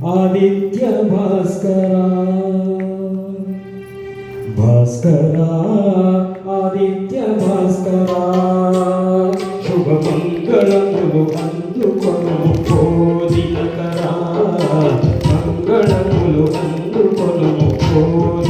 ఆదిత్య భాస్కర భాస్కర ఆదిత్య భాస్కర శుభమంగళం అందుకొను కోదినకరా మంగళములు అందుకొను కోది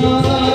Oh.